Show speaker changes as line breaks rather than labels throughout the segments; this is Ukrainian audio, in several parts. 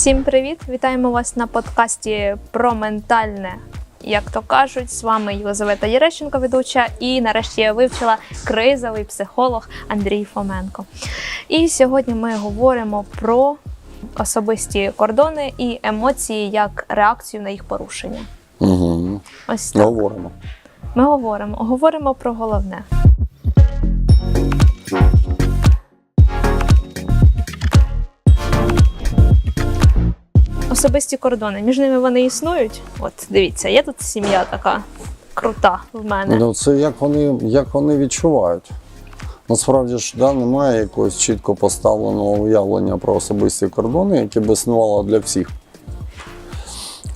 Всім привіт! Вітаємо вас на подкасті про ментальне. Як то кажуть, з вами Єлизавета Єрещенко, ведуча, і нарешті я вивчила кризовий психолог Андрій Фоменко. І сьогодні ми говоримо про особисті кордони і емоції як реакцію на їх порушення.
Угу.
Ось так.
Говоримо.
Ми говоримо, говоримо про головне. Особисті кордони. Між ними вони існують. От дивіться, є тут сім'я така крута в мене.
Ну, це як вони, як вони відчувають. Насправді ж да, немає якогось чітко поставленого уявлення про особисті кордони, яке б існувало для всіх.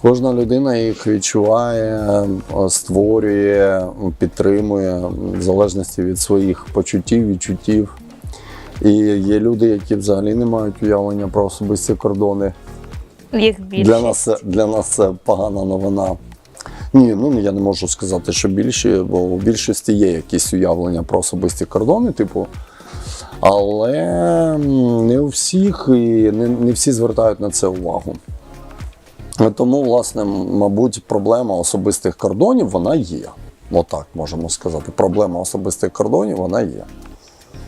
Кожна людина їх відчуває, створює, підтримує в залежності від своїх почуттів, відчуттів. І є люди, які взагалі не мають уявлення про особисті кордони.
Їх більшість.
Для нас, це, для нас це погана новина. Ні, ну я не можу сказати, що більші, бо у більшості є якісь уявлення про особисті кордони, типу. Але не у всіх і не, не всі звертають на це увагу. Тому, власне, мабуть, проблема особистих кордонів вона є. Отак можемо сказати. Проблема особистих кордонів вона є.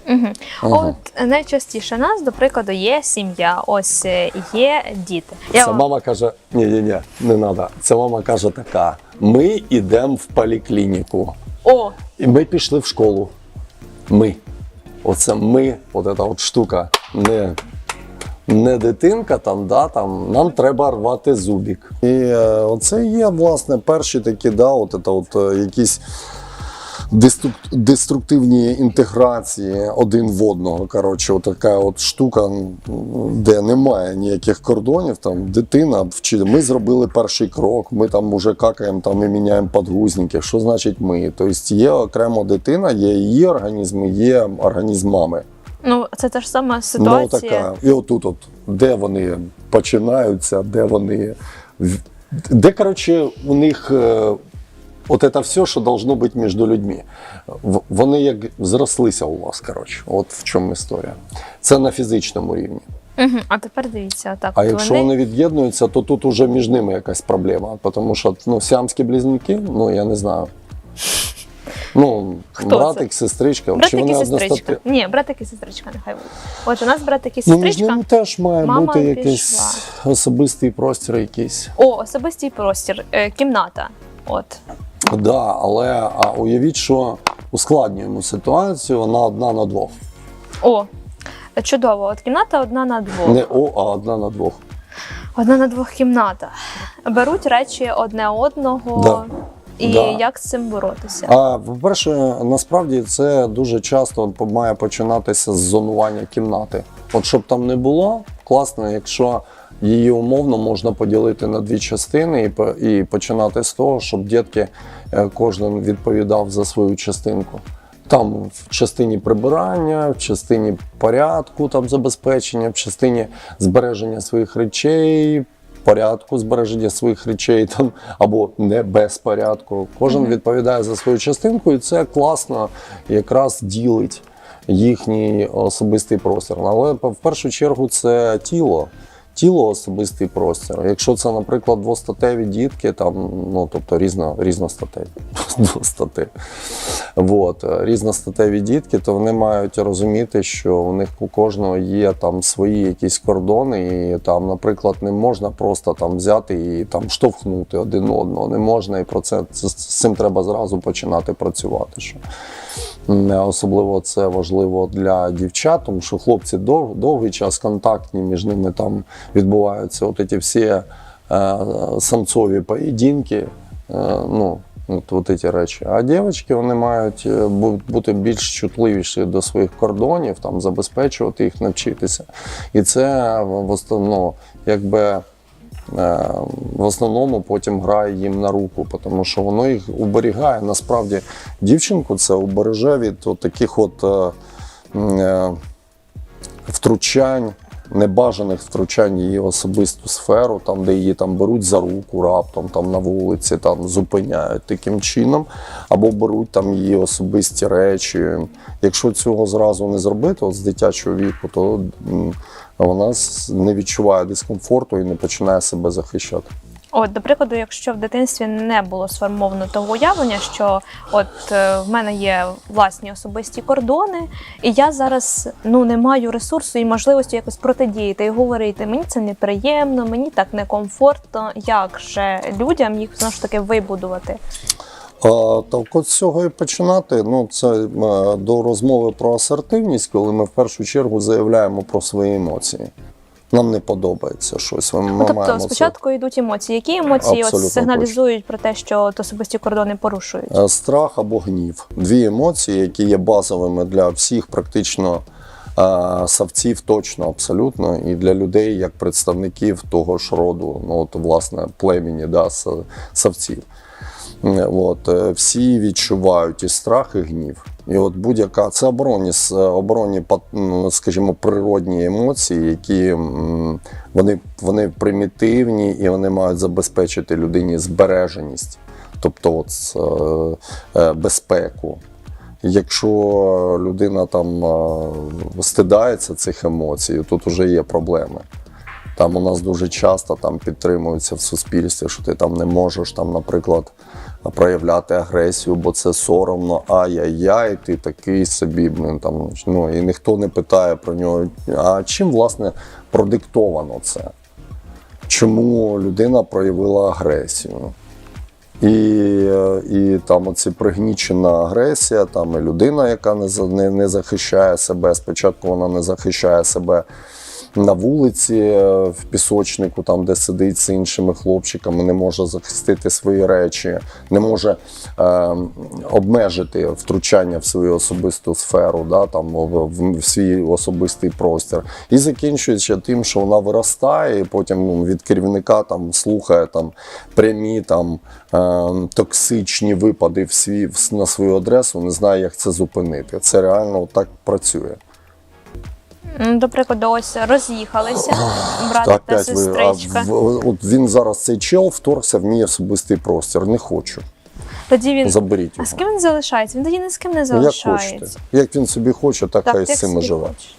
Угу.
Ага.
От найчастіше нас, до прикладу, є сім'я, ось е, є діти. Я
Це
вам-
мама каже: ні, ні, ні, не треба. Це мама каже така: ми йдемо в поліклініку.
О,
І ми пішли в школу. Ми. Оце ми, от ця от штука. Не, не дитинка, там, да, там, нам треба рвати зубик. І е, оце є, власне, перші такі, да, от, це от, е, якісь деструктивні інтеграції один в одного. Коротше, от така от штука, де немає ніяких кордонів. Там дитина вчить. Ми зробили перший крок, ми там уже какаємо там і міняємо подгузники. Що значить ми? Тобто є окремо дитина, є її організм, є організм мами.
ну це та ж сама
Ну,
ситуація.
така. І отут, от, де вони починаються, де вони. Де, коротше, у них е, от це все, що должно бути між людьми. Вони як зрослися у вас, коротше. От в чому історія. Це на фізичному рівні.
Угу. А тепер дивіться, так.
А якщо вони від'єднуються, то тут уже між ними якась проблема. Тому що ну, сіамські близнюки, ну я не знаю. Ну,
Хто
братик, сестричка, чи
Братик і сестричка.
одностати.
Ні, братик і сестричка, нехай буде. От у нас братик і
Ну, між
сестричка.
ними теж має
Мама
бути якийсь
пішла.
особистий простір якийсь.
О, особистий простір, е, кімната. От.
Да, але а уявіть, що ускладнюємо ситуацію, вона одна на двох.
О, чудово. От кімната одна на двох.
Не о, а одна на двох.
Одна на двох кімната. Беруть речі одне одного.
Да.
І
Да.
як з цим боротися?
А по-перше, насправді це дуже часто має починатися з зонування кімнати. От щоб там не було, класно, якщо її умовно можна поділити на дві частини і, починати з того, щоб дітки е, кожен відповідав за свою частинку. Там в частині прибирання, в частині порядку, там забезпечення, в частині збереження своїх речей, порядку збереження своїх речей там або не без порядку. Кожен
Мгм.
відповідає за свою частинку, і це класно якраз ділить їхній особистий простір. Але в першу чергу це тіло. Тіло особистий простір. Якщо це, наприклад, двостатеві дітки, там, ну тобто різно, різностатеві, двостатеві. Вот, е, різностатеві дітки, то вони мають розуміти, що у них у кожного є там свої якісь кордони, і там, наприклад, не можна просто там взяти і там штовхнути один одного. Не можна, і про це з, цим треба зразу починати працювати. Що особливо це важливо для дівчат, тому що хлопці дов, довгий час контактні, між ними там відбуваються от ці всі е, самцові поєдинки. Е, ну, От, от ці речі. А дівчатки вони мають е, бути більш чутливіші до своїх кордонів, там забезпечувати їх, навчитися. І це в основному, якби в основному потім грає їм на руку, тому що воно їх уберігає. Насправді дівчинку це убереже від таких от е, е, втручань. Небажаних втручань її особисту сферу, там, де її там беруть за руку раптом там на вулиці, там зупиняють таким чином, або беруть там її особисті речі. Якщо цього зразу не зробити, от з дитячого віку, то вона не відчуває дискомфорту і не починає себе захищати.
От, до прикладу, якщо в дитинстві не було сформовано того уявлення, що от е, в мене є власні особисті кордони, і я зараз ну не маю ресурсу і можливості якось протидіяти і говорити, мені це неприємно, мені так некомфортно. Як же людям їх знову ж таки вибудувати?
Так от з цього і починати. Ну, це е, до розмови про асертивність, коли ми в першу чергу заявляємо про свої емоції. Нам не подобається щось. Ми,
Ну, тобто
маємо це.
спочатку йдуть емоції. Які емоції от сигналізують про те, що от особисті кордони порушують?
Е, Страх або гнів. Дві емоції, які є базовими для всіх, практично е, савців, точно абсолютно, і для людей як представників того ж роду, ну от власне племені, да, савців. От, е, всі відчувають і страх, і гнів. І от будь-яка це оборонні, оборонні, скажімо, природні емоції, які вони, вони примітивні і вони мають забезпечити людині збереженість, тобто от, е, е, безпеку. Якщо людина там стидається цих емоцій, тут вже є проблеми. Там у нас дуже часто там підтримуються в суспільстві, що ти там не можеш, там, наприклад, проявляти агресію, бо це соромно, ай-яй-яй, ти такий собі, блин, там, ну, і ніхто не питає про нього. А чим, власне, продиктовано це? Чому людина проявила агресію? І, і там оці пригнічена агресія, там і людина, яка не, не, не захищає себе. Спочатку вона не захищає себе на вулиці, е, в пісочнику, там, де сидить з іншими хлопчиками, не може захистити свої речі, не може е, обмежити втручання в свою особисту сферу, да, там, в, в, свій особистий простір. І закінчується тим, що вона виростає, і потім ну, від керівника там, слухає там, прямі там, е, токсичні випади в свій, на свою адресу, не знає, як це зупинити. Це реально так працює.
До прикладу, ось роз'їхалися брат та
опять ви, а в, от він зараз цей чел вторгся в мій особистий простір. Не хочу.
Тоді він
Заберіть
а з ким він залишається? Він тоді ні з ким не
Ну, як хочете.
залишається.
Як він собі хоче, так, хай
як
з цим і живе.
хочеш.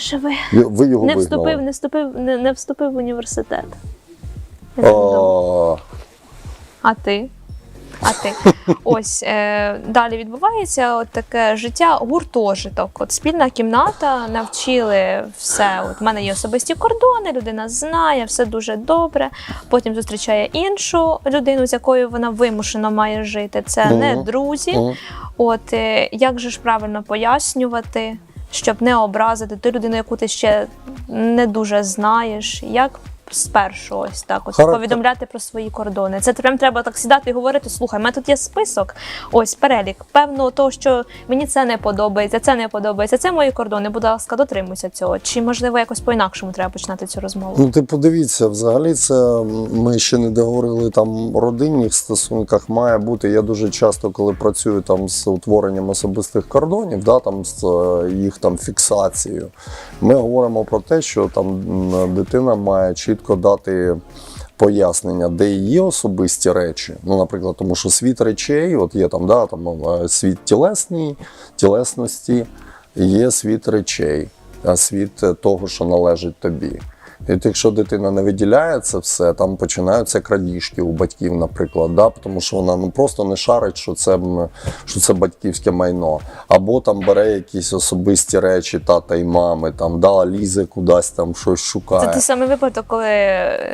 Живи.
Ви його
Не
вигнали.
вступив, не вступив, не, не вступив в університет.
А,
А ти? А ти? Ось е, далі відбувається от таке життя гуртожиток. От спільна кімната, навчили все. От в мене є особисті кордони, людина знає, все дуже добре. Потім зустрічає іншу людину, з якою вона вимушено має жити. Це не
Мгм.
друзі.
Мгм.
От е, як же ж правильно пояснювати, щоб не образити ту людину, яку ти ще не дуже знаєш, як спершу ось так от
Характер-
повідомляти про свої кордони. Це прям треба так сідати і говорити: слухай, у мене тут є список, ось перелік. Певно, того, що мені це не подобається, це не подобається. Це мої кордони. Будь ласка, дотримуйся цього. Чи можливо якось по-інакшому треба починати цю розмову?
Ну, ти подивіться, взагалі це ми ще не договорили там родинних стосунках. Має бути. Я дуже часто, коли працюю там з утворенням особистих кордонів, да, там з е, їх там фіксацією, ми говоримо про те, що там дитина має чітко дати. Пояснення, де її особисті речі. Ну, наприклад, тому що світ речей, от є там, да, там е, світ тілесний, тілесності, є світ речей, а світ е, того, що належить тобі. І якщо дитина не виділяє це все, там починаються крадіжки у батьків, наприклад, да? тому що вона ну, просто не шарить, що це, що це батьківське майно. Або там бере якісь особисті речі тата і мами, там, да, лізе кудись, там щось шукає.
Це той самий випадок, коли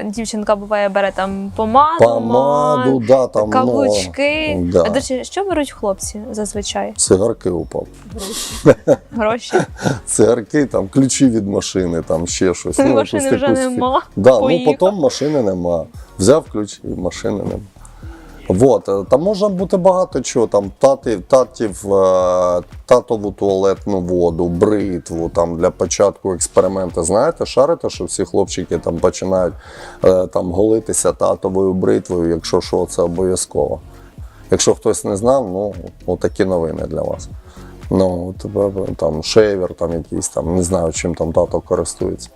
дівчинка буває бере там помаду,
Помаду,
мать,
да, там,
каблучки.
ну, да.
А до речі, що беруть хлопці зазвичай?
цигарки упав.
Гроші.
Цигарки, там, ключі від машини, там ще щось. Ну,
Машини вже нема.
Да, ну потім машини нема. Взяв ключі, машини нема. Вот, е, там може бути багато чого. Там татів, татів, е, татову туалетну воду, бритву там для початку експерименту. Знаєте, шарите, що всі хлопчики там починають е, там голитися татовою бритвою, якщо що, це обов'язково. Якщо хтось не знав, ну отакі новини для вас. Ну, тебе там шейвер, там якийсь там, не знаю, чим там тато користується.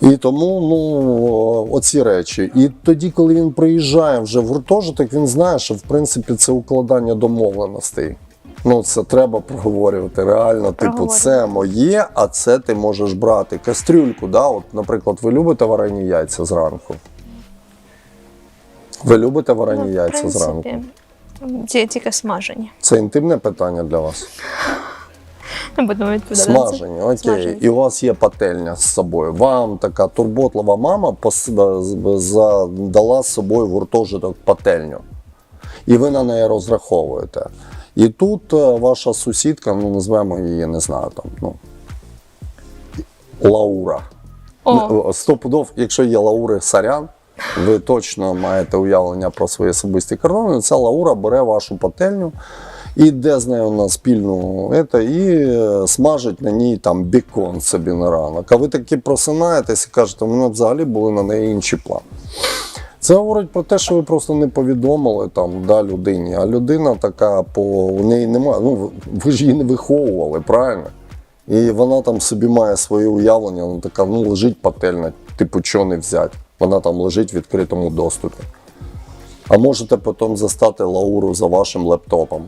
І тому ну, оці речі. І тоді, коли він приїжджає вже в гуртожиток, він знає, що в принципі це укладання домовленостей. Ну, це треба проговорювати. Реально, типу, це моє, а це ти можеш брати. Кастрюльку, да? От, наприклад, ви любите варені яйця зранку? Ви любите варені
Ну, в
яйця зранку?
принципі, ті- тільки смажені.
Це інтимне питання для вас?
Не будемо відповідати.
Смажені, окей.
Смажені.
І у вас є пательня з собою. Вам така турботлива мама пос- з- дала з собою в гуртожиток пательню. І ви на неї розраховуєте. І тут е, ваша сусідка, ну назвемо її, не знаю, там, ну, Лаура.
О,
Стопудов, якщо є Лаури Сарян, ви точно маєте уявлення про свої особисті кордони. Ця Лаура бере вашу пательню, іде з нею на спільну ета, і е, смажить на ній там бікон собі на ранок. А ви таки просинаєтесь і кажете, у мене взагалі були на неї інші плани. Це говорить про те, що ви просто не повідомили там да, людині, а людина така по у неї немає. Ну ви- ж її не виховували, правильно? І вона там собі має своє уявлення, вона така, ну лежить пательня, типу, чого не взяти. Вона там лежить в відкритому доступі. А можете потім застати Лауру за вашим лептопом.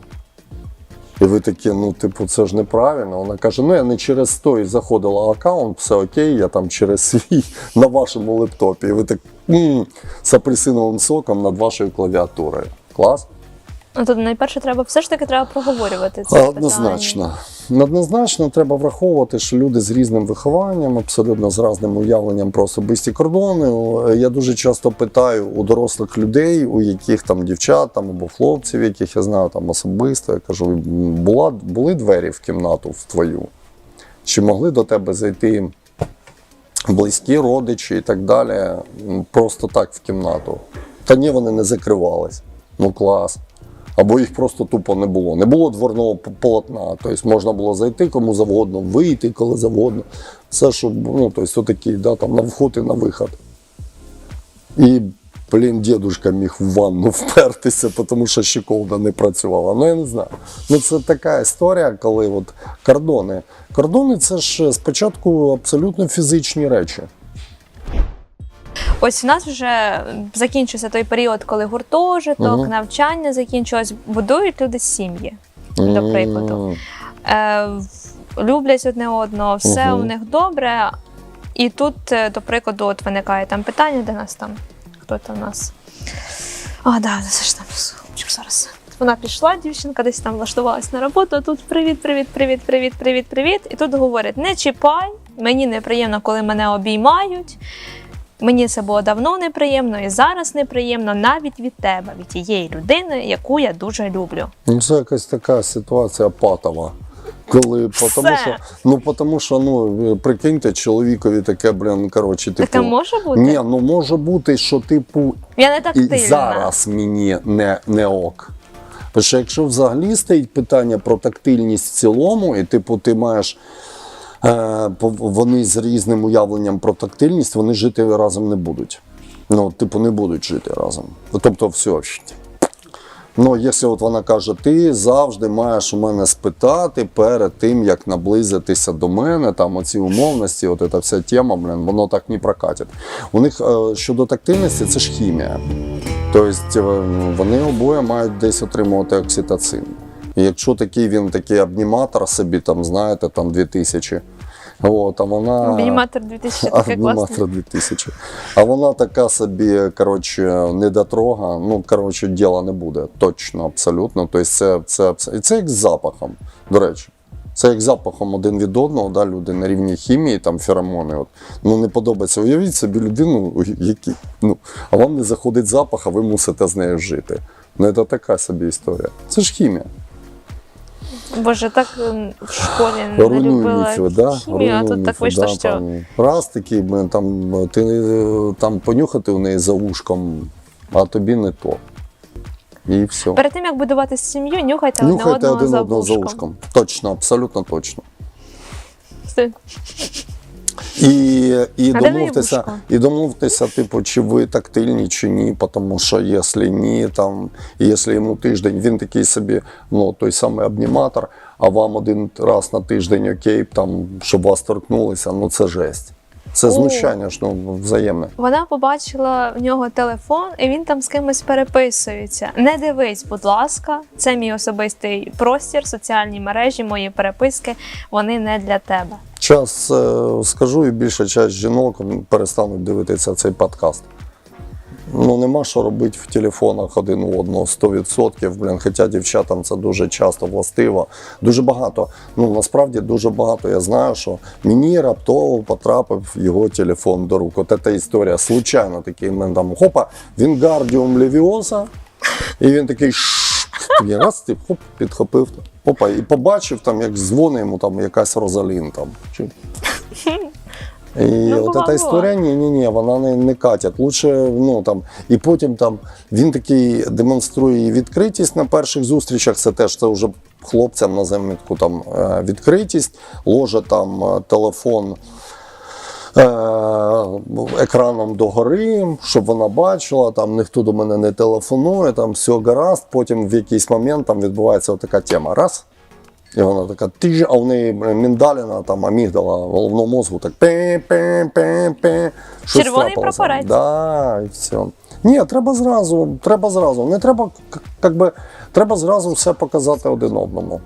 І ви такі, ну, типу, це ж неправильно. Вона каже: ну я не через той заходила аккаунт, все окей, я там через свій на вашому лептопі. І ви так м з апельсиновим соком над вашою клавіатурою. Клас?
Ну, тут найперше треба все ж таки треба проговорювати це
Однозначно. Однозначно треба враховувати, що люди з різним вихованням, абсолютно з різним уявленням про особисті кордони. Я дуже часто питаю у дорослих людей, у яких там дівчат там, або хлопців, яких я знаю там особисто. Я кажу, була, були двері в кімнату в твою? Чи могли до тебе зайти близькі родичі і так далі, просто так в кімнату? Та ні, вони не закривались. Ну клас. Або їх просто тупо не було. Не було дворного полотна. Тобто можна було зайти кому завгодно, вийти коли завгодно. Все, що ну, тобто, отакий, да, там, на вход і на виход. І, блін, дідушка міг в ванну впертися, тому що щеколда не працювала. Ну, я не знаю. Ну, це така історія, коли от кордони. Кордони це ж спочатку абсолютно фізичні речі.
Ось у нас вже закінчився той період, коли гуртожиток,
Мгм.
навчання закінчилось, будують люди сім'ї. До прикладу. Е, в- люблять одне одного, все
Мгм.
у них добре. І тут, е, до прикладу, от виникає там питання, де нас там, хто там у нас. А, да, це ж там хлопчик зараз. Вона пішла, дівчинка десь там влаштувалась на роботу, а тут привіт, привіт, привіт, привіт, привіт, привіт. І тут говорять: не чіпай, мені неприємно, коли мене обіймають. Мені це було давно неприємно і зараз неприємно навіть від тебе, від тієї людини, яку я дуже люблю.
Ну, це якась така ситуація патова. Коли, потому що, ну, потому що, ну, прикиньте, чоловікові таке, блін, коротше, типу.
Таке може бути?
Ні, ну може бути, що, типу,
Я не
і зараз мені не, не ок. Тому що якщо взагалі стоїть питання про тактильність в цілому, і типу ти маєш. Е, вони з різним уявленням про тактильність, вони жити разом не будуть. Ну, типу, не будуть жити разом. Тобто, все. Ну, якщо от вона каже, ти завжди маєш у мене спитати перед тим, як наблизитися до мене, там оці умовності, от ця вся тема, блін, воно так не прокатить. У них е, щодо тактильності це ж хімія. Тобто е, вони обоє мають десь отримувати окситоцин. І якщо такий він такий обніматор собі, там, знаєте, там 2000, от, а вона.
Обніматор 2000 таке класне.
2000. А вона така собі, коротше, недотрога. Ну, коротше, діла не буде. Точно, абсолютно. Тобто це, це, це, і це як з запахом, до речі. Це як запахом один від одного, да, люди на рівні хімії, там феромони. От. Ну не подобається. Уявіть собі людину, які, ну, а вам не заходить запах, а ви мусите з нею жити. Ну, це така собі історія. Це ж хімія.
Боже, так ем, в школі не любила
міфи, да?
хімію, а тут так вийшло,
да,
що
Там, раз такий, там, ти е, там понюхати у неї за ушком, а тобі не то. І все.
перед тим як будувати сім'ю, нюхайте, одне одного
один одного за ушком. Точно, абсолютно точно.
Все.
І, і,
А
домовтеся, і домовтеся, типу, чи ви тактильні, чи ні, тому що якщо ні, там, якщо йому тиждень, він такий собі, ну, той самий обніматор, а вам один раз на тиждень окей, там, щоб вас торкнулися, ну це жесть. Це знущання ж ну, взаємне.
Вона побачила в нього телефон, і він там з кимось переписується. Не дивись, будь ласка, це мій особистий простір, соціальні мережі, мої переписки. Вони не для тебе.
Час е, скажу, і більша часть жінок перестануть дивитися цей подкаст. Ну, нема що робити в телефонах один у одного 100%. Блін, хоча дівчатам це дуже часто властиво. Дуже багато. Ну насправді дуже багато. Я знаю, що мені раптово потрапив його телефон до рук. От ця історія. Случайно такий в мене там хопа, Вінгардіум Левіоса, і він такий «Шш», раз, ти хоп, підхопив. Опа, і побачив там, як дзвонить йому там якась Розалін там. І
Ну,
от ця історія, ні, ні, ні, вона не, не катять. Лучше, ну там, і потім там він такий демонструє відкритість на перших зустрічах. Це теж це вже хлопцям на замітку там е, відкритість, ложе там е, телефон. е, Екраном догори, щоб вона бачила, там ніхто до мене не телефонує, там все гаразд. Потім в якийсь момент там відбувається така тема. Раз. І вона така ти а в неї міндаліна, там амігдала головного мозку, так пе-пе-пе-пе. Щось
Червоний
трапилося.
прапорець.
Да, і все. Ні, треба зразу, треба зразу. Не треба, к- как би, треба зразу все показати один одному.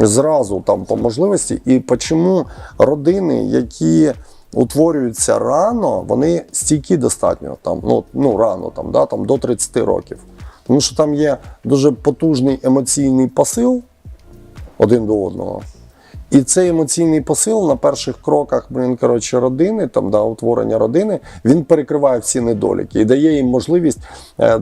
Зразу там по можливості. І чому родини, які утворюються рано, вони стійкі достатньо там, ну, ну рано там, да, там до 30 років. Тому що там є дуже потужний емоційний посил один до одного. І цей емоційний посил на перших кроках блін, коротше, родини, там, да, утворення родини, він перекриває всі недоліки і дає їм можливість, е,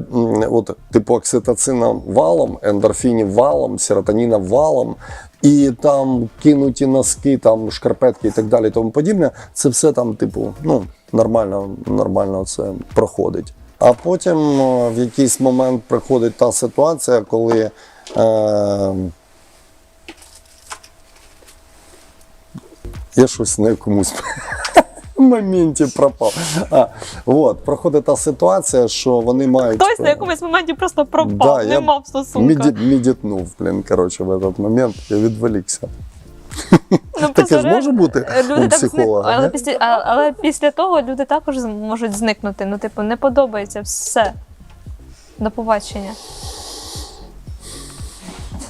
от, типу, окситоцина валом, ендорфінів валом, серотоніна валом, і там кинуті носки, там шкарпетки і так далі, тому подібне. Це все там, типу, ну, нормально, нормально це проходить. А потім е, в якийсь момент приходить та ситуація, коли. Е, Я щось на якомусь моменті пропав. А, от, проходить та ситуація, що вони мають.
Хтось на якомусь моменті просто пропав,
Да,
не мав стосунка.
Міді, мідітнув, блін, коротше, в этот момент я відволікся.
Ну,
Таке ж може бути
е, люди
у
так зник- але після, але після того люди також можуть зникнути. Ну, типу, не подобається все. До побачення.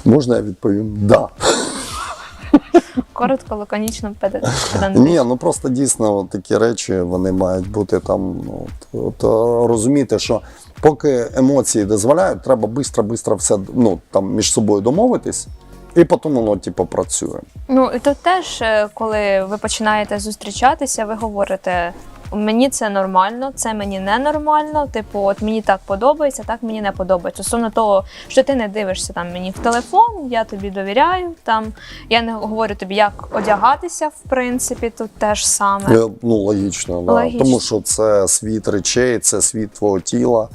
Можна я відповім? Да.
Коротко, лаконічно, педа- педантично.
Ні, ну просто дійсно такі речі вони мають бути там. Ну, от, от, розуміти, що поки емоції дозволяють, треба швидко-швидко все ну, там, між собою домовитись, і потім воно типу, працює.
Ну і то теж, е, коли ви починаєте зустрічатися, ви говорите. Мені це нормально, це мені не нормально. Типу, от мені так подобається, так мені не подобається. Стосовно того, що ти не дивишся там мені в телефон, я тобі довіряю. Там я не говорю тобі, як одягатися, в принципі, тут теж саме.
Е, Ну, логічно, да.
Логічно.
тому що це світ речей, це світ твого тіла.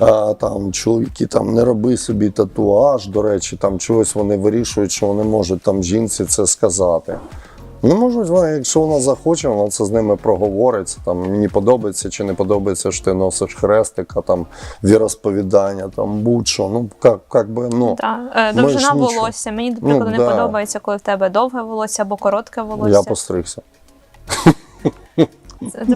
А, там чоловіки там не роби собі татуаж. До речі, там чогось вони вирішують, що вони можуть там жінці це сказати. Ну, можуть, якщо вона захоче, вона це з ними проговориться. Там мені подобається чи не подобається, що ти носиш хрестика, там віросповідання, там будь-що. Ну, як, як би, ну.
Да. Е, Довжина волосся. Мені, до прикладу,
Ну,
не
да.
подобається, коли в тебе довге волосся або коротке волосся.
Я постригся.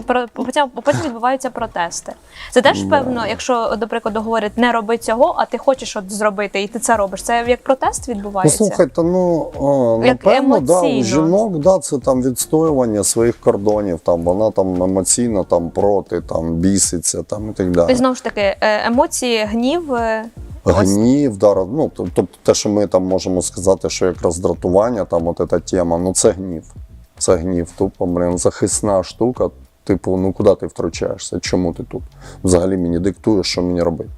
Про- Потім, відбуваються протести. Це теж певно, якщо, до прикладу, говорять не роби цього, а ти хочеш от зробити, і ти це робиш. Це як протест відбувається.
слухайте, ну о,
Як
напевно, да, у жінок да, це там відстоювання своїх кордонів. Там вона там емоційно там проти, там біситься, там і так далі.
І знову ж таки, е, емоції, гнів. е,
Гнів, да, ну тобто те, що ми там можемо сказати, що як роздратування, там от ця тема, ну це гнів. Це гнів, тупо, блін, захисна штука. Типу, ну куди ти втручаєшся? Чому ти тут? Взагалі мені диктуєш, що мені робити.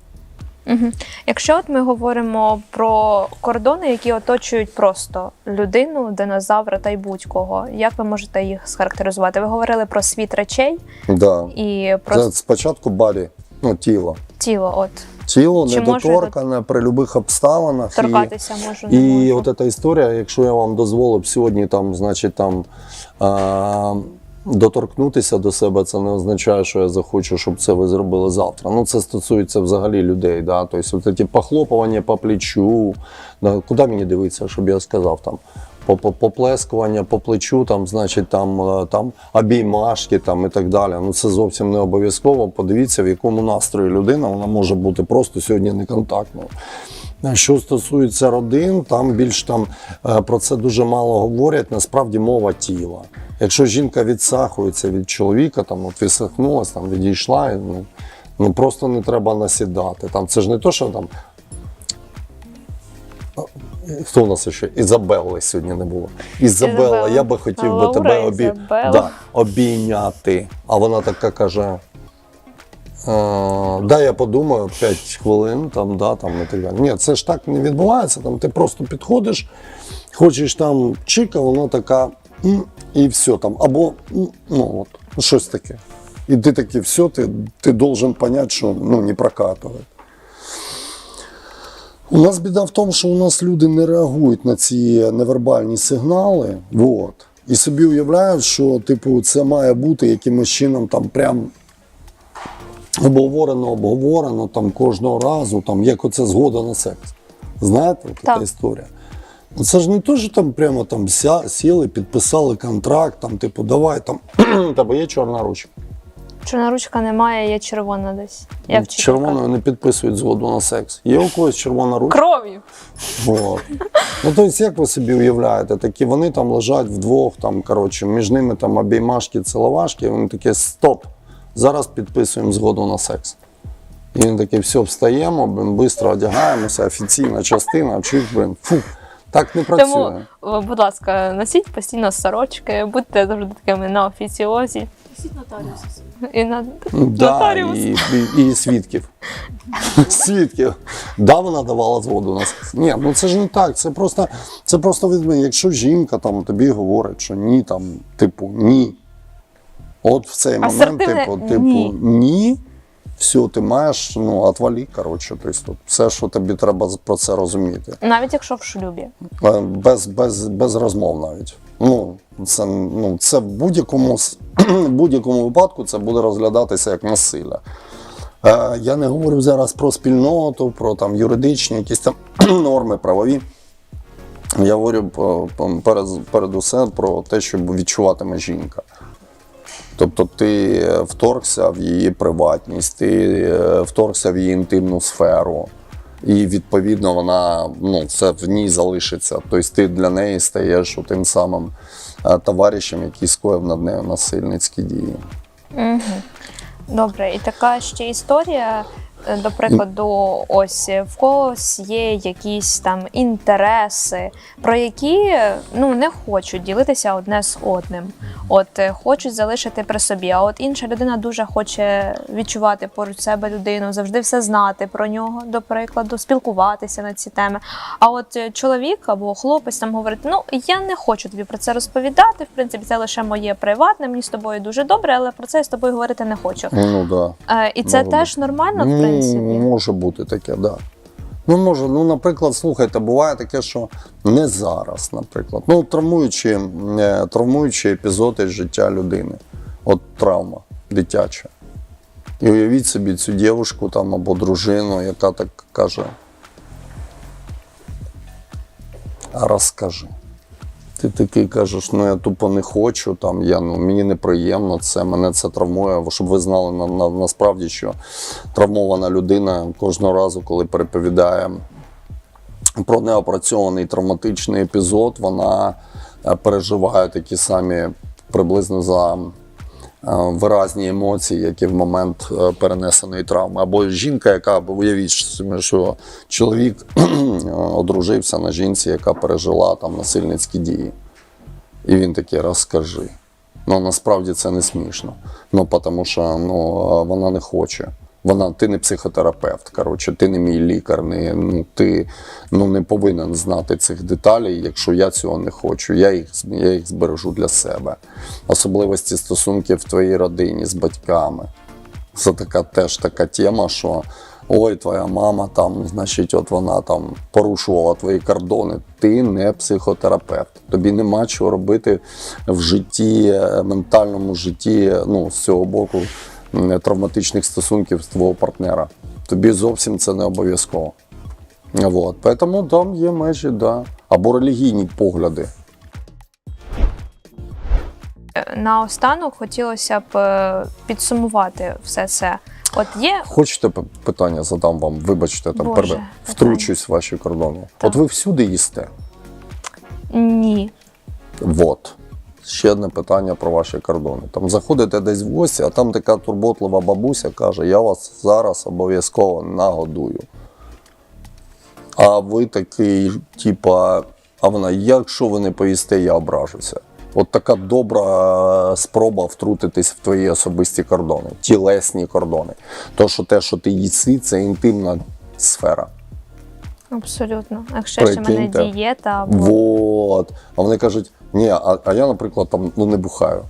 Мгм. Якщо от ми говоримо про кордони, які оточують просто людину, динозавра та й будь-кого, як ви можете їх схарактеризувати? Ви говорили про світ речей
Да.
і про
Це спочатку барі, ну, тіло.
тіло, от
Тіло
Чи
недоторкане при будь-яких обставинах. і-
торкатися можу, не
І
можу.
от ця історія, якщо я вам дозволив сьогодні там, значить, там а, доторкнутися до себе, це не означає, що я захочу, щоб це ви зробили завтра. Ну, це стосується взагалі людей. Да? Тобто, ці похлопування по плечу, да, куди мені дивитися, щоб я сказав там. По- по- поплескування по плечу, там, значить, там, е, там обіймашки там, і так далі. Ну це зовсім не обов'язково. Подивіться, в якому настрої людина вона може бути просто сьогодні неконтактною. Що стосується родин, там більш там е, про це дуже мало говорять. Насправді мова тіла. Якщо жінка відсахується від чоловіка, там от відсахнулась, там відійшла, ну, ну просто не треба насідати. Там це ж не то, що там. Хто у нас ще? Ізабелли сьогодні не було. Ізабелла, я би хотів би
Лаура
тебе обі...
Ізабелла.
да, обійняти. А вона така каже: е, да, я подумаю 5 хвилин, там, да, там, і так далі. Ні, це ж так не відбувається. Там, ти просто підходиш, хочеш там чика, вона така, «М», і все там. Або «М», ну, от, щось таке. І ти такий, все, ти, ти должен понять, що ну, не прокатує. У нас біда в тому, що у нас люди не реагують на ці невербальні сигнали. Вот. І собі уявляють, що типу, це має бути якимось чином там прям обговорено, обговорено там кожного разу, там, як оце згода на секс. Знаєте, от така історія. Ну, Це ж не то, що там прямо там сіли, підписали контракт, там, типу, давай там, тебе є чорна ручка.
Чорна ручка немає, є червона десь. Я.
Червоною не підписують згоду на секс. Є у когось червона ручка?
Кров'ю.
От. Ну, тобто, як ви собі уявляєте, такі вони там лежать вдвох, там, коротше, між ними там обіймашки, ціловашки, вони такі стоп, зараз підписуємо згоду на секс. І він такий, все, встаємо, швидко одягаємося, офіційна частина, чуть, блин, фу, так не працює.
Тому, будь ласка, носіть постійно сорочки, будьте завжди такими на офіціозі.
Носіть нотаріуси.
І на
Да,
нотаріус.
і, і, і свідків. свідків. Да, вона давала згоду на секс. Ні, ну це ж не так. Це просто, це просто від мене. Якщо жінка там тобі говорить, що ні, там, типу, ні. От в цей момент,
Асертивне
типу, типу,
ні.
ні. Все, ти маєш, ну, отвалі, коротше, тобто, все, що тобі треба про це розуміти.
навіть якщо в шлюбі.
Е, без, без, без розмов навіть. Ну, це, ну, це в будь-якому, будь-якому випадку це буде розглядатися як насилля. Е, я не говорю зараз про спільноту, про там, юридичні якісь там норми правові. Я говорю по- перед, перед усе про те, що відчуватиме жінка. Тобто ти е, вторгся в її приватність, ти е, вторгся в її інтимну сферу. І відповідно вона ну, це в ній залишиться. Тобто ти для неї стаєш тим самим е, товаришем, який скоїв над нею насильницькі дії.
Угу. Добре, і така ще історія. До прикладу, ось в когось є якісь там інтереси, про які ну не хочуть ділитися одне з одним. От е, хочуть залишити при собі. А от інша людина дуже хоче відчувати поруч себе людину, завжди все знати про нього, до прикладу, спілкуватися на ці теми. А от е, чоловік або хлопець там говорить: ну я не хочу тобі про це розповідати. В принципі, це лише моє приватне. Мені з тобою дуже добре, але про це я з тобою говорити не хочу.
Ну да.
Е, і це
Може
теж нормально, в
Ну, може бути таке, так. Да. Ну, може, ну, наприклад, слухайте, буває таке, що не зараз, наприклад. Ну, травмуючі, е, травмуючі епізоди життя людини. От травма дитяча. І уявіть собі цю дівчинку там або дружину, яка так каже. Розкажи. Ти такий кажеш, ну я тупо не хочу, там, я, ну, мені неприємно це, мене це травмує. Щоб ви знали на, на, насправді, що травмована людина кожного разу, коли переповідає про неопрацьований травматичний епізод, вона е, переживає такі самі приблизно за виразні емоції, які в момент е, перенесеної травми. Або жінка, яка уявіть що чоловік е, одружився на жінці, яка пережила там насильницькі дії. І він такий розкажи. Ну насправді це не смішно. Ну тому що ну, е, вона не хоче. Вона, ти не психотерапевт, коротше, ти не мій лікар, не, ну, ти ну, не повинен знати цих деталей, якщо я цього не хочу. Я їх, я їх збережу для себе. Особливості стосунків в твоїй родині з батьками. Це така теж така тема, що ой, твоя мама там, значить, от вона там порушувала твої кордони. Ти не психотерапевт. Тобі нема чого робити в житті, е, ментальному житті, ну, з цього боку травматичних стосунків з твого партнера. Тобі зовсім це не обов'язково. Вот. Тому там є межі, да. або релігійні погляди.
Наостанок хотілося б е, підсумувати все це. От є...
Хочете питання задам вам, вибачте, там
Боже, перед...
втручусь в ваші кордони.
Так.
От ви всюди їсте?
Ні.
Вот. Ще одне питання про ваші кордони. Там заходите десь в гості, а там така турботлива бабуся каже: Я вас зараз обов'язково нагодую. А ви такий, типа, а вона, якщо ви не поїсте, я ображуся. От така добра спроба втрутитись в твої особисті кордони, тілесні кордони. То, що те, що ти їси, це інтимна сфера.
Абсолютно. Якщо ще в мене дієта або
Вот. А вони кажуть, ні, а, а я, наприклад, там ну, не бухаю.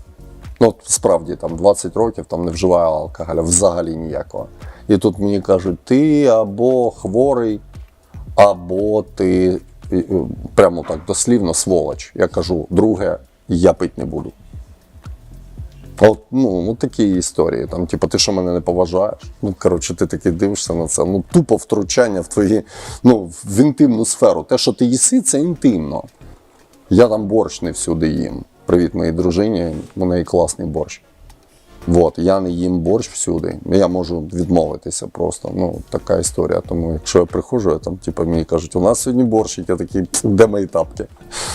Ну, справді, там 20 років там не вживаю алкоголя взагалі ніякого. І тут мені кажуть, ти або хворий, або ти прямо так дослівно сволоч. Я кажу, друге, я пити не буду. От, ну, ну такі історії. Там, типу, ти що мене не поважаєш? Ну, коротше, ти таки дивишся на це. Ну, тупо втручання в твої, ну, в інтимну сферу. Те, що ти їси, це інтимно. Я там борщ не всюди їм. Привіт моїй дружині, у неї класний борщ. От, я не їм борщ всюди. Я можу відмовитися просто. Ну, така історія. Тому якщо я приходжу, я там, типу, мені кажуть, у нас сьогодні борщик, я такий, де мої тапки?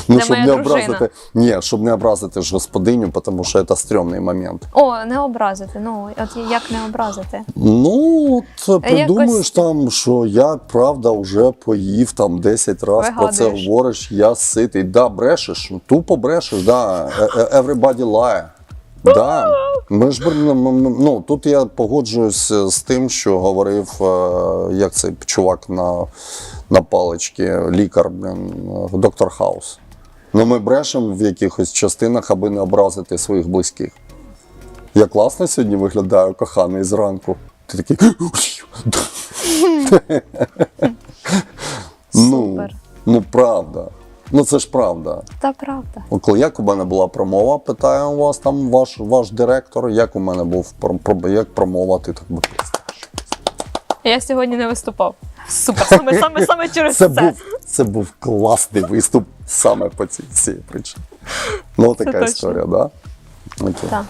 Ну,
Де
щоб
моя
не
дружина?
образити. Ні, щоб не образити ж господиню, тому що це стрьомний момент.
о, не образити. Ну от як не образити?
Ну, от
Якось-
придумаєш там, що я правда вже поїв там 10 разів про це
Вигадуєш.
говориш, я ситий. Да, брешеш, тупо брешеш, да. Е- е- Everybody lie. Да. Ми ж ну, тут я погоджуюсь з тим, що говорив е, як цей чувак на, на паличці, лікар, блін, е, доктор Хаус. Ну, ми брешемо в якихось частинах, аби не образити своїх близьких. Я класно сьогодні виглядаю, коханий зранку. Ти такий. ну, ну, правда. Ну це ж правда.
Та правда.
Коли як у мене була промова, питає у вас там ваш, ваш директор, як у мене був як промова, ти так би.
Я сьогодні не виступав. Супер, саме саме саме через
Це
це.
був, це був класний виступ саме по цій, цій причині. Ну, така історія? Да? Окей.
Так.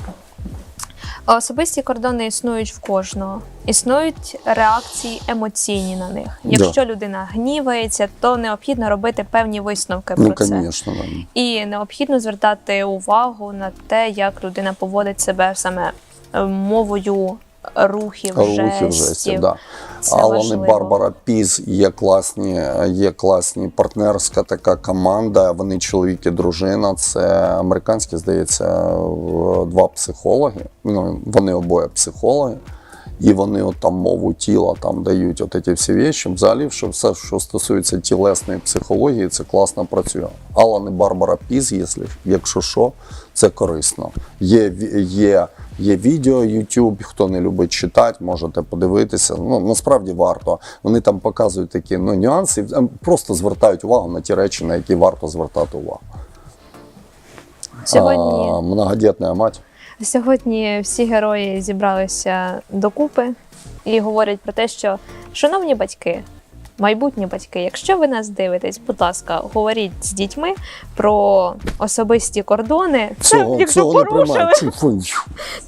Особисті кордони існують в кожного. Існують реакції емоційні на них. Якщо людина гнівається, то необхідно робити певні висновки
Ну,
про це.
звісно, да.
І необхідно звертати увагу на те, як людина поводить себе саме е, мовою рухів,
Рухів
жестів.
да. Алан і. Барбара Піз є класні, є класні партнерська така команда. Вони чоловік і дружина. Це американські, здається, два психологи. Ну, вони обоє психологи. І вони от там мову тіла там дають от ці всі речі. Взагалі, що все, що стосується тілесної психології, це класно працює. Алан і Барбара Піз, якщо, якщо що, це корисно. Є, є, є відео YouTube, хто не любить читати, можете подивитися. Ну, насправді варто. Вони там показують такі ну, нюанси, ем, просто звертають увагу на ті речі, на які варто звертати увагу.
Сьогодні
А, многодітна мать.
Сьогодні всі герої зібралися докупи і говорять про те, що шановні батьки, майбутні батьки, якщо ви нас дивитесь, будь ласка, говоріть з дітьми про особисті кордони. Це
Цього, не
порушили.
приймають.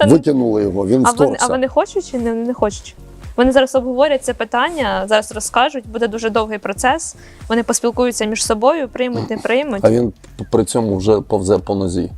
Ну-
Викинули його, він
А вони, а вони хочуть чи не, не хочуть? Вони зараз обговорять це питання, зараз розкажуть, буде дуже довгий процес. Вони поспілкуються між собою, приймуть, не приймуть.
А він при цьому вже повзе по нозі.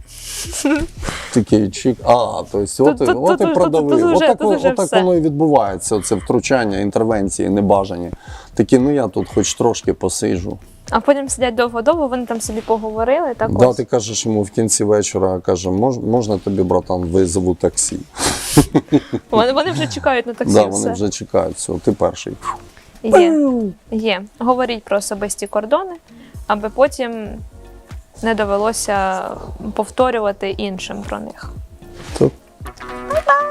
Такий чик. А, то есть, от, от і продавив. Отак,
уже
воно і відбувається. Це втручання, інтервенції небажані. Такі, ну я тут хоч трошки посиджу.
А потім сидять довго-довго, вони там собі поговорили. Так
Да,
ось.
ти кажеш йому в кінці вечора, каже, мож, можна тобі, братан, визову таксі.
Вони, вони вже чекають на таксі.
Да, вони вже чекають, все, ти перший.
Є. Є. Говоріть про особисті кордони, аби потім не довелося повторювати іншим про них.
Так.